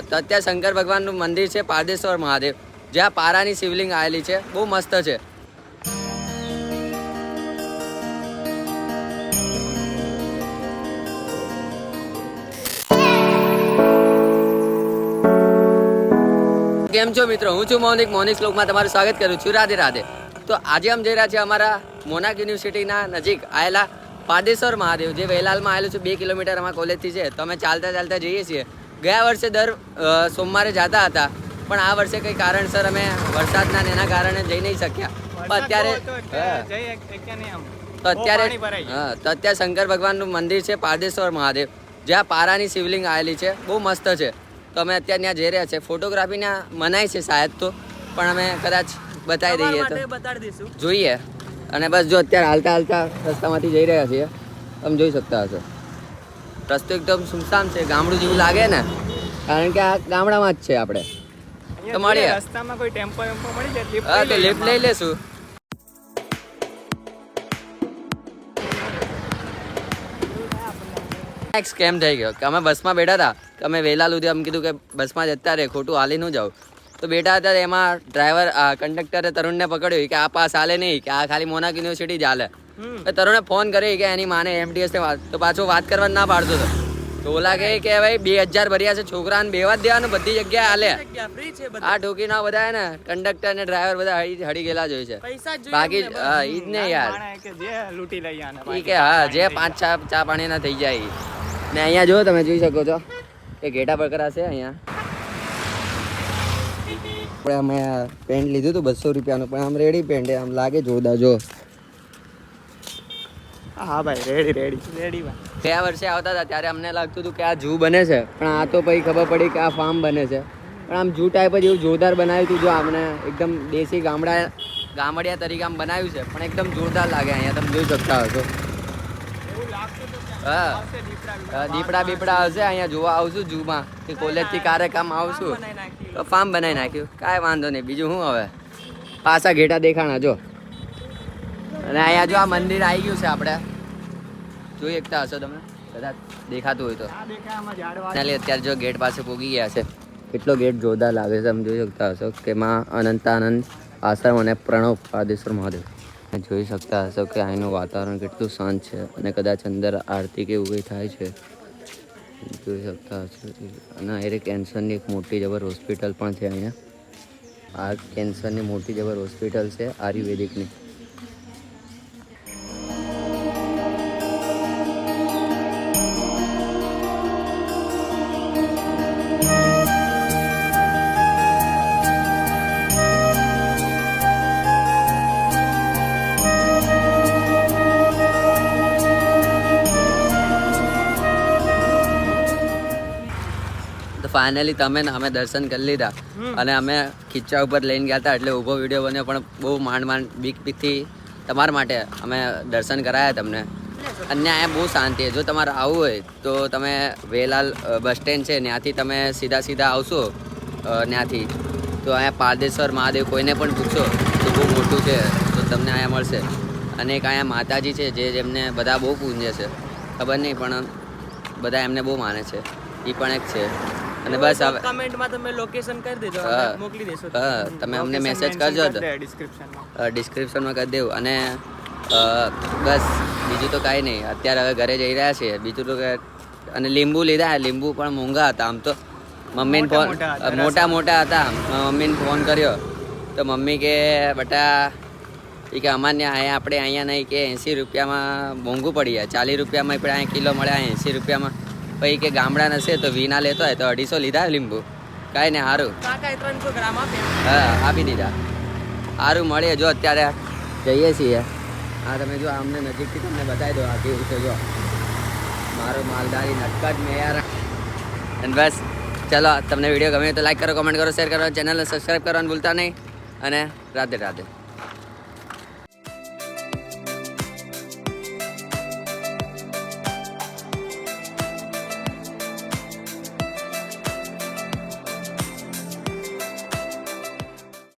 તો શંકર ભગવાનનું મંદિર છે, પારદેશ્વર મહાદેવ. જ્યાં પારાની શિવલિંગ આવેલી છે, બહુ મસ્ત છે. કેમ છો મિત્રો? હું છું મૌનિક. મૌનિક શ્લોકમાં તમારું સ્વાગત કરું છું. રાધે રાધે. તો આજે અમે જઈ રહ્યા છીએ અમારા મોનાક યુનિવર્સિટીના નજીક આવેલા પારદેશ્વર મહાદેવ, જે વેલાલમાં આવેલું છે, બે કિલોમીટર અમારા કોલેજથી છે. તો અમે ચાલતા ચાલતા જઈએ છીએ. ગયા વર્ષે દર સોમવારે જતા હતા. પણ આ વર્ષે કંઈ કારણસર અમે વરસાદના ને એના કારણે જઈ નહીં શક્યા. પણ અત્યારે તો અત્યારે હા તો અત્યારે શંકર ભગવાનનું મંદિર છે પારદેશ્વર મહાદેવ. જ્યાં પારાની શિવલિંગ આવેલી છે બહુ મસ્ત છે. તો અમે અત્યારે ત્યાં જઈ રહ્યા છે. ફોટોગ્રાફીના મનાય છે શાયદ તો પણ અમે કદાચ બતાવી દઈએ તો. જોઈએ. અને બસ જો અત્યારે હાલતા હાલતા રસ્તામાંથી જઈ રહ્યા છીએ. તમે જોઈ શકતા હશો. રસ્તો એકદમ સુમસામ છે ગામડું જેવું લાગે ને. કારણ કે આ ગામડામાં જ છે આપણે. તો મળીએ. રસ્તામાં કોઈ ટેમ્પો વેમ્પો મળી જાય હા તો લિફ્ટ લઈ લેશું. એક સ્કેમ થઈ ગયો? કે અમે બસમાં બેઠા હતા. કે અમે વહેલા સુધી એમ કીધું કે બસમાં જતા રહે ખોટું હાલી ન જાવ તો બેઠા હતા એમાં ડ્રાઈવર કંડક્ટરે તરુણને પકડ્યું કે આ પાસ હાલે નહીં કે આ ખાલી મોનાક યુનિવર્સિટી જ હાલે. તરુણે ફોન કરી કે એની માને એમટીએસ ને વાત. તો પાછો વાત કરવા ના પાડતો હતો. તો ઓલા કહે કે ભાઈ બે હજાર ભર્યા છે છોકરાને બેવા જ દેવાનું બધી જગ્યાએ હાલે. આ ઠોકી ના બધા ને કંડક્ટર ને ડ્રાઈવર બધા હળી ગયેલા જોઈ છે. પૈસા જ જોઈએ બાકી હા ઈ જ ને યાર. જે લૂંટી લઈ કે હા જે પાંચ ચા ચા પાણી ના થઈ જાય ને અહીંયા જો તમે જોઈ શકો છો. કે ઘેટા બકરા છે અહીંયા. આપણે અમે પેન્ટ લીધું હતું બસો રૂપિયાનું પણ આમ રેડી પેન્ટ આમ લાગે જોરદાર જો. હા ભાઈ રેડી રેડી રેડી ભાઈ. ગયા વર્ષે આવતા હતા ત્યારે અમને લાગતું હતું કે આ ઝૂ બને છે. પણ આ તો પછી ખબર પડી કે આ ફાર્મ બને છે. પણ આમ જૂ ટાઈપ જ એવું જોરદાર બનાવ્યું હતું જો અમને એકદમ દેશી ગામડા ગામડિયા તરીકે આમ બનાવ્યું છે પણ એકદમ જોરદાર લાગે અહીંયા તમે જોઈ શકતા હશો. હા. દીપડા બીપડા આવશે અહીંયા જોવા આવશું જૂમાં કે કોલેજથી કાર્યક્રમ આવશું. તો ફાર્મ બનાવી નાખ્યું. કાંઈ વાંધો નહીં બીજું શું હવે? પાછા ઘેટા દેખાણા જો. અને અહીંયા જો આ મંદિર આવી ગયું છે આપણે. જોઈ શકતા હશો તમે? કદાચ દેખાતું હોય તો. અત્યારે જો ગેટ પાસે પહોંચી ગયા છે. કેટલો ગેટ જોરદાર લાગે છે, તમે જોઈ શકતા હશો કે માં અનંતાનંદ આશ્રમ અને પ્રણવ પાદેશ્વર મહાદેવ. જોઈ શકતા હશો કે અહીંનું વાતાવરણ કેટલું શાંત છે અને કદાચ અંદર આરતી કે એવું કંઈ થાય છે. જોઈ શકતા હશો અને અહીં કેન્સરની એક મોટી જબર હોસ્પિટલ પણ છે અહીંયા. આ કેન્સરની મોટી જબર હોસ્પિટલ છે આયુર્વેદિકની. ફાઇનલી તમે ને અમે દર્શન કરી લીધા. અને અમે ખીચા ઉપર લઈને ગયા હતા એટલે ઊભો વીડિયો બન્યો પણ બહુ માંડ માંડ બીક બીકથી તમારા માટે અમે દર્શન કરાયા તમને. અને અહીંયા બહુ શાંતિ છે. જો તમારે આવવું હોય તો તમે વેલાલ બસ સ્ટેન્ડ છે ત્યાંથી તમે સીધા સીધા આવશો ત્યાંથી. તો અહીંયા પારદેશ્વર મહાદેવ કોઈને પણ પૂછો તો બહુ મોટું છે તો તમને અહીંયા મળશે. અને એક અહીંયા માતાજી છે જે જેમને બધા બહુ પૂંજે છે. ખબર નહીં પણ બધા એમને બહુ માને છે. એ પણ એક છે. અને બસ હવે કમેન્ટમાં તમે લોકેશન કરી દેજો મોકલી દેશો હા, તમે અમને મેસેજ કરજો ડિસ્ક્રિપ્શનમાં. ડિસ્ક્રિપ્શનમાં કરી દેવું. અને બસ બીજું તો કાંઈ નહીં. અત્યારે હવે ઘરે જઈ રહ્યા છીએ. બીજું તો અને લીંબુ લીધા લીંબુ પણ મોંઘા હતા. આમ તો મમ્મીને ફોન મોટા મોટા હતા, મમ્મીને ફોન કર્યો. તો મમ્મી કે બટા એ કે અમારે અહીંયા આપણે અહીંયા નહીં કે એંસી રૂપિયામાં મોંઘું પડી જાય. ચાલીસ રૂપિયામાં આપણે અહીંયા કિલો મળે એંસી રૂપિયામાં. પછી કે ગામડા નશે તો વીના લેતો હોય તો અઢીસો લીધા લીંબુ. કાંઈ નહીં સારું ત્રણસો ગ્રામ આપ્યા હા આપી દીધા. સારું મળીએ જો અત્યારે. જઈએ છીએ. હા તમે જો અમને નજીકથી તમને બતાવી દો આ કેવું છે જો. મારો માલધારી નટકટ યાર અને બસ ચલો તમને વીડિયો ગમે તો લાઈક કરો કમેન્ટ કરો શેર કરો ચેનલને સબસ્ક્રાઈબ કરવાનું ભૂલતા નહીં. અને રાધે રાધે.